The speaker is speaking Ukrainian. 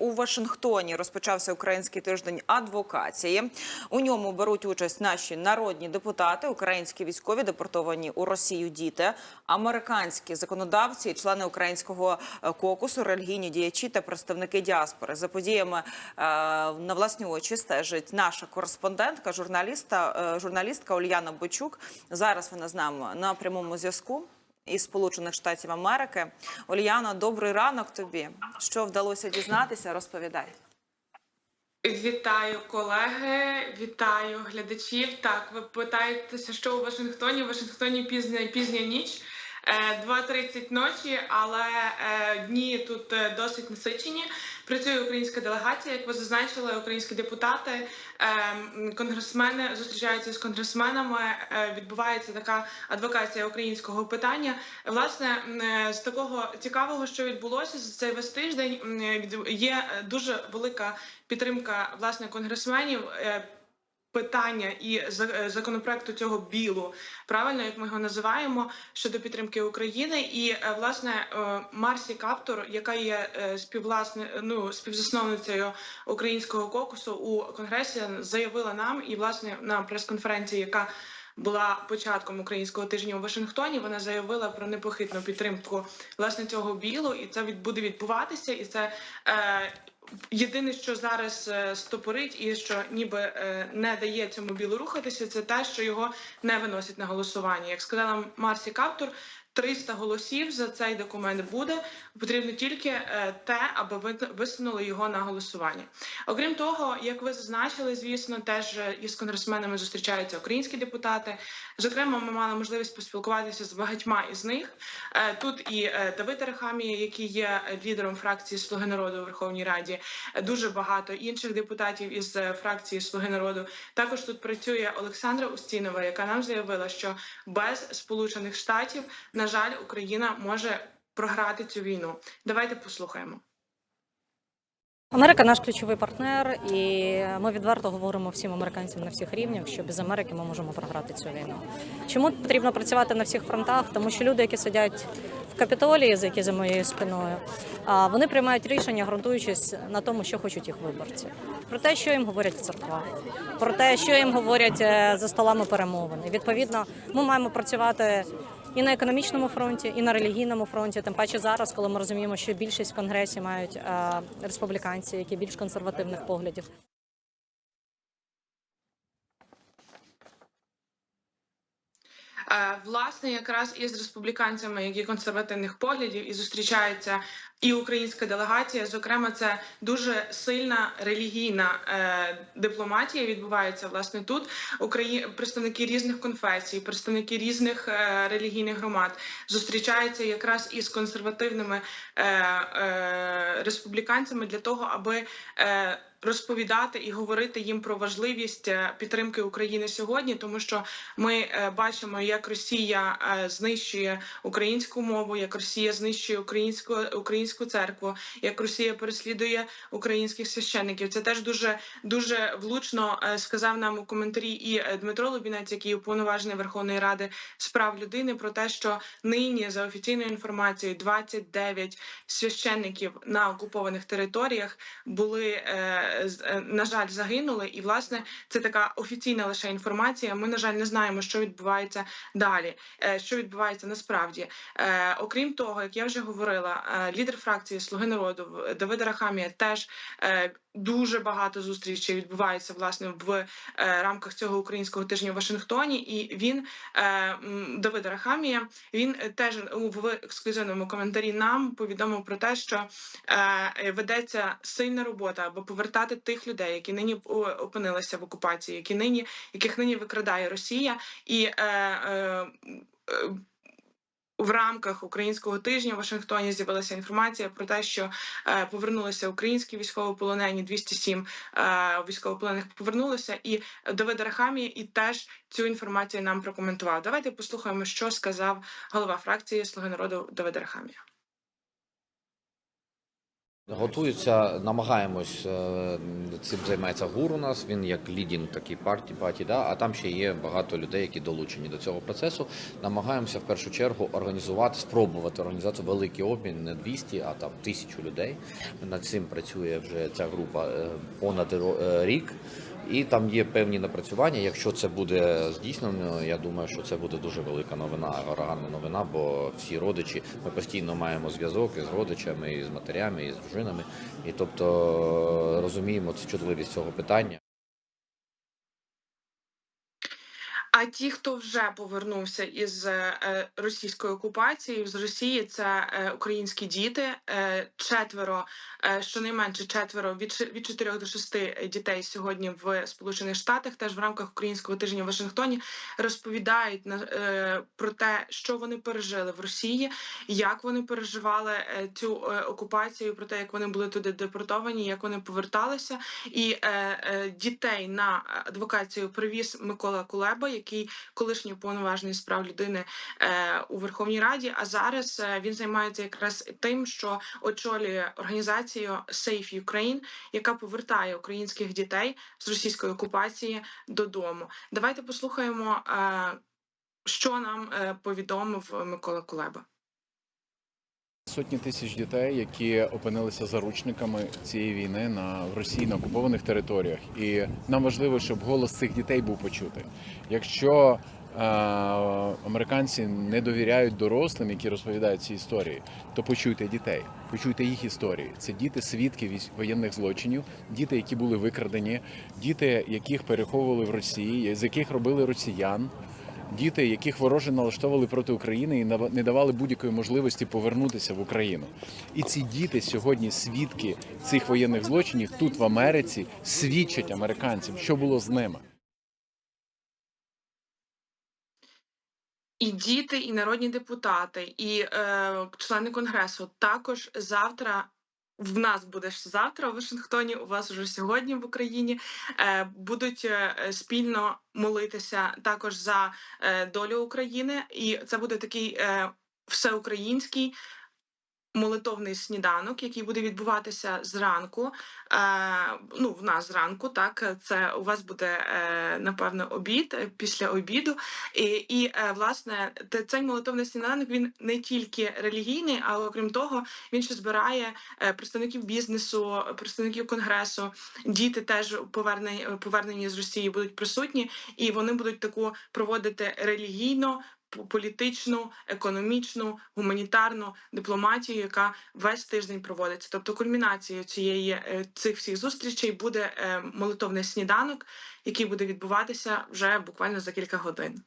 у Вашингтоні розпочався український тиждень адвокації. У ньому беруть участь наші народні депутати, українські військові депортовані у Росію діти, американські законодавці, члени українського е, кокусу, релігійні діячі та представники діаспори. За подіями е, на власні очі стежить наша кореспондентка, журналіста, е, журналістка Ульяна Бочук. Зараз вона з нами на прямому зв'язку із Сполучених Штатів Америки. Ульяна, добрий ранок тобі. Що вдалося дізнатися? Розповідай. Вітаю колеги, вітаю глядачів. Так, ви питаєтеся, що у Вашингтоні? У Вашингтоні пізня пізня ніч. е, 2.30 ночі, але е, дні тут е, досить насичені. Працює українська делегація, як ви зазначили, українські депутати, е, конгресмени зустрічаються з конгресменами. е, Відбувається така адвокація українського питання. Власне, е, з такого цікавого, що відбулося за цей весь тиждень, е, є дуже велика підтримка власне конгресменів. Питання і е, законопроекту цього білу, правильно як ми його називаємо, щодо підтримки України, і е, власне е, Марсі Каптор, яка є співвласне, ну співзасновницею українського кокусу у конгресі, заявила нам і власне на прес-конференції, яка була початком українського тижня у Вашингтоні. Вона заявила про непохитну підтримку власне цього білу, і це від буде відбуватися, і це. Е, Єдине, що зараз е, стопорить, і що ніби е, не дає цьому білу рухатися, це те, що його не виносять на голосування. Як сказала Марсі Каптур, 300 голосів за цей документ буде. Потрібно тільки е, те, аби ви висунули його на голосування. Окрім того, як ви зазначили, звісно, теж із конгресменами зустрічаються українські депутати. Зокрема, ми мали можливість поспілкуватися з багатьма із них. Е, Тут і е, Давид Арахамія, який є лідером фракції Слуги народу у Верховній Раді, дуже багато інших депутатів із фракції Слуги народу. Також тут працює Олександра Устінова, яка нам заявила, що без Сполучених Штатів, на жаль, Україна може програти цю війну. Давайте послухаємо. Америка наш ключовий партнер, і ми відверто говоримо всім американцям на всіх рівнях, що без Америки ми можемо програти цю війну. Чому потрібно працювати на всіх фронтах? Тому що люди, які сидять в капітолії, за які за моєю спиною, вони приймають рішення, ґрунтуючись на тому, що хочуть їх виборці, про те, що їм говорять в церквах, про те, що їм говорять е, за столами перемовин. І відповідно, ми маємо працювати і на економічному фронті, і на релігійному фронті. Тим паче зараз, коли ми розуміємо, що більшість в конгресі мають е, республіканці, які більш консервативних поглядів. Е, Власне, якраз із республіканцями, які консервативних поглядів, і зустрічається і українська делегація. Зокрема, це дуже сильна релігійна е, дипломатія відбувається власне тут. Украї... представники різних конфесій, представники різних е, релігійних громад зустрічаються якраз із консервативними е, е, республіканцями для того, аби е, розповідати і говорити їм про важливість е, підтримки України сьогодні, тому що ми е, бачимо, як Росія е, знищує українську мову, як Росія знищує українську українську церкву, як Росія переслідує українських священників. Це теж дуже дуже влучно сказав нам у коментарі і Дмитро Лубінець, який уповноважений Верховної Ради з прав людини, про те, що нині за офіційною інформацією 29 священників на окупованих територіях були на жаль загинули. І власне це така офіційна лише інформація. Ми на жаль не знаємо, що відбувається далі, е, що відбувається насправді. Е, Окрім того, як я вже говорила, е, лідер фракції Слуги народу В- Давид Рахамія теж е, дуже багато зустрічей відбувається власне в е, рамках цього українського тижня в Вашингтоні. І він е, Давид Рахамія він е, теж в ексклюзивному коментарі нам повідомив про те, що ведеться сильна робота, аби повертати тих людей, які нині опинилися в окупації, які нині яких нині викрадає Росія, і в рамках українського тижня в Вашингтоні з'явилася інформація про те, що е, повернулися українські військовополонені, 207 е, військовополонених повернулися, і Давид Рахамі і теж цю інформацію нам прокоментував. Давайте послухаємо, що сказав голова фракції Слуги народу Давид Рахамія. Готуються, намагаємось. е, Цим займається гур у нас. Він як лідінг такий партії, паті, да. А там ще є багато людей, які долучені до цього процесу. Намагаємося в першу чергу організувати, спробувати організувати великий обмін не 200, а там тисячу людей. Над цим працює вже ця група е, понад е, рік. І там є певні напрацювання. Якщо це буде здійснено, я думаю, що це буде дуже велика новина, органна новина, бо всі родичі ми постійно маємо зв'язок із родичами, і з матерями, і з дружинами. І тобто розуміємо цю чутливість цього питання. А ті, хто вже повернувся із е, російської окупації з Росії, це е, українські діти. Е, четверо, е, щонайменше четверо від від 4 до 6 дітей сьогодні в Сполучених Штатах, теж в рамках українського тижня в Вашингтоні, розповідають на е, про те, що вони пережили в Росії, як вони переживали е, цю е, окупацію, про те, як вони були туди депортовані, як вони поверталися. І е, е, дітей на адвокацію привіз Микола Кулеба, який колишній уповноважений з прав людини е, у Верховній Раді. А зараз е, він займається якраз тим, що очолює організацію Safe Ukraine, яка повертає українських дітей з російської окупації додому. Давайте послухаємо, е, що нам повідомив Микола Кулеба. Сотні тисяч дітей, які опинилися заручниками цієї війни на в Росії на окупованих територіях, і нам важливо, щоб голос цих дітей був почутий. Якщо е, американці не довіряють дорослим, які розповідають ці історії, то почуйте дітей, почуйте їх історії. Це діти свідки воєнних злочинів, діти, які були викрадені, діти, яких переховували в Росії, з яких робили росіян. Діти, яких вороже налаштовували проти України і не давали будь-якої можливості повернутися в Україну. І ці діти сьогодні свідки цих воєнних злочинів тут в Америці свідчать американцям, що було з ними. І діти, і народні депутати, і е, члени конгресу також завтра. В нас буде завтра в Вашингтоні. У вас вже сьогодні в Україні е, будуть е, спільно молитися також за е, долю України, і це буде такий всеукраїнський молитовний сніданок, який буде відбуватися зранку. Е, ну, в нас зранку, так це у вас буде е, напевно обід після обіду. І, і е, власне цей молитовний сніданок він не тільки релігійний, але окрім того, він ще збирає е, представників бізнесу, представників конгресу. Діти теж повернені, повернені з Росії будуть присутні, і вони будуть таку проводити релігійно. Політичну, економічну, гуманітарну дипломатію, яка весь тиждень проводиться. Тобто, кульмінацією цієї е, цих всіх зустрічей буде е, молитовний сніданок, який буде відбуватися вже буквально за кілька годин.